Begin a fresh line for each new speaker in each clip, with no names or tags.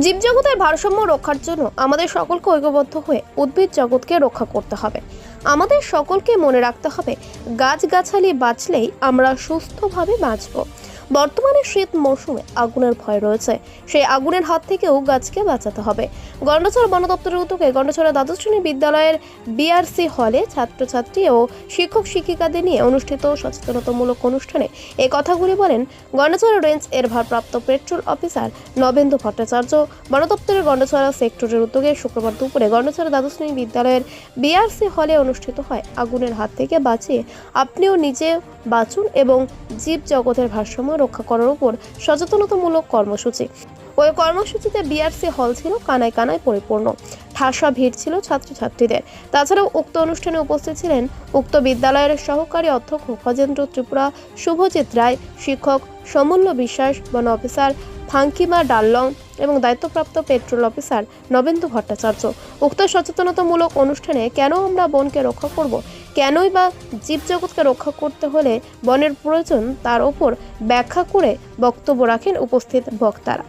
জীবজগতের ভারসাম্য রক্ষার জন্য আমাদের সকলকে ঐক্যবদ্ধ হয়ে উদ্ভিদ জগৎকে রক্ষা করতে হবে। আমাদের সকলকে মনে রাখতে হবে, গাছগাছালি বাঁচলেই আমরা সুস্থভাবে বাঁচব। বর্তমানে শীত মৌসুমে আগুনের ভয় রয়েছে। সেই আগুনের হাত থেকেও গাছকে বাঁচাতে হবে। গন্ডছড়া বন দপ্তরের উদ্যোগে গন্ডছড়া দ্বাদশ শ্রেণি বিদ্যালয়ের বিআরসি হলে ছাত্রছাত্রী ও শিক্ষক শিক্ষিকাদের নিয়ে অনুষ্ঠিত সচেতনতামূলক অনুষ্ঠানে এই কথাগুলি বলেন গন্ডছড়া রেঞ্জ এর ভারপ্রাপ্ত পেট্রোল অফিসার নবেন্দু ভট্টাচার্য। বন দপ্তরের গন্ডছড়া সেক্টরের উদ্যোগে শুক্রবার দুপুরে গন্ডছড়া দ্বাদশ শ্রেণি বিদ্যালয়ের বিআরসি হলে অনুষ্ঠিত হয় আগুনের হাত থেকে বাঁচিয়ে আপনিও নিজে বাঁচুন এবং জীব জগতের ভারসাম্য রক্ষা করার উপর সচেতনতামূলক কর্মসূচি। ওই কর্মসূচিতে বিআরসি হল ছিল কানায় কানায় পরিপূর্ণ। ঠাসা ভিড় ছিল ছাত্রছাত্রীদের। তাছাড়াও উক্ত অনুষ্ঠানে উপস্থিত ছিলেন উক্ত বিদ্যালয়ের সহকারী অধ্যক্ষ খজেন্দ্র ত্রিপুরা, শুভজিৎ রায়, শিক্ষক সমূল্য বিশ্বাস, বন অফিসার ফাঙ্কিমা ডাল্লং এবং দায়িত্বপ্রাপ্ত পেট্রোল অফিসার নবেন্দু ভট্টাচার্য। উক্ত সচেতনতামূলক অনুষ্ঠানে কেন আমরা বনকে রক্ষা করব কেনই বা জীবজগৎকে রক্ষা করতে হলে বনের প্রয়োজন তার ওপর ব্যাখ্যা করে বক্তব্য রাখেন উপস্থিত বক্তারা।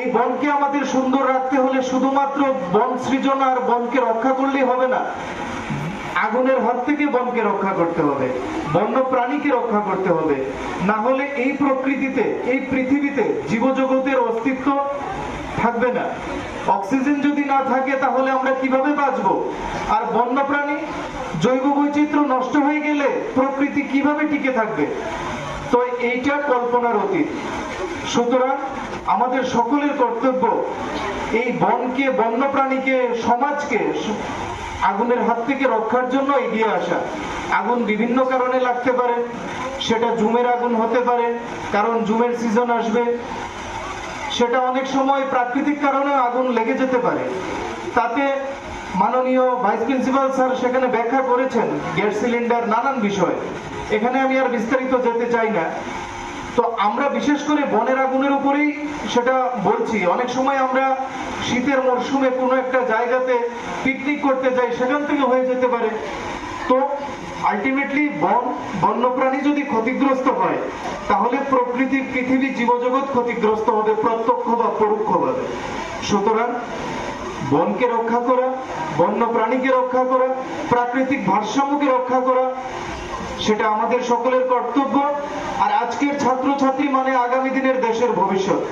এই বনকে আমাদের সুন্দর রাখতে হলে শুধুমাত্র বন সৃজন আর বনকে রক্ষা করলেই হবে না। আগুনের হাত থেকে বনকে রক্ষা করতে হবে বন্য প্রাণীকে রক্ষা করতে হবে। না হলে এই প্রকৃতিতে, এই পৃথিবীতে জীবজগতের অস্তিত্ব থাকবে না। অক্সিজেন যদি না থাকে, তাহলে আমরা কীভাবে বাঁচব? আর বন্য প্রাণী জৈব বৈচিত্র্য নষ্ট হয়ে গেলে প্রকৃতি কীভাবে টিকে থাকবে? তো এইটা কল্পনার অতীত। সুতরাং আমাদের সকলের কর্তব্য এই বনকে, বন্যপ্রাণীকে, সমাজকে আগুনের হাত থেকে রক্ষার জন্য এগিয়ে আসা। আগুন বিভিন্ন কারণে লাগতে পারে। সেটা জুমের আগুন হতে পারে, কারণ জুমের সিজন আসবে। সেটা অনেক সময় প্রাকৃতিক কারণে আগুন লেগে যেতে পারে। তাতে মাননীয় ভাইস প্রিন্সিপাল স্যার সেখানে ব্যাখ্যা করেছেন গ্যাস সিলিন্ডার নানান বিষয়। এখানে আমি আর বিস্তারিত যেতে চাই না। তো আমরা বিশেষ করে বনের আগুনের উপরেই সেটা বলছি। অনেক সময় আমরা শীতের মরশুমে কোনো একটা জায়গাতে পিকনিক করতে যাই, সেখান থেকে হয়ে যেতে পারে। তো আলটিমেটলি বন, বন্যপ্রাণী যদি ক্ষতিগ্রস্ত হয়, তাহলে প্রকৃতি, পৃথিবী, জীবজগৎ ক্ষতিগ্রস্ত হবে, প্রত্যক্ষ বা পরোক্ষভাবে সুতরাং, বনকে রক্ষা করা বন্য প্রাণীকে রক্ষা করা, প্রাকৃতিক ভারসাম্যকে রক্ষা করা, সেটা আমাদের সকলের কর্তব্য। আর আজকের ছাত্রছাত্রী মানে আগামী দিনের দেশের ভবিষ্যৎ।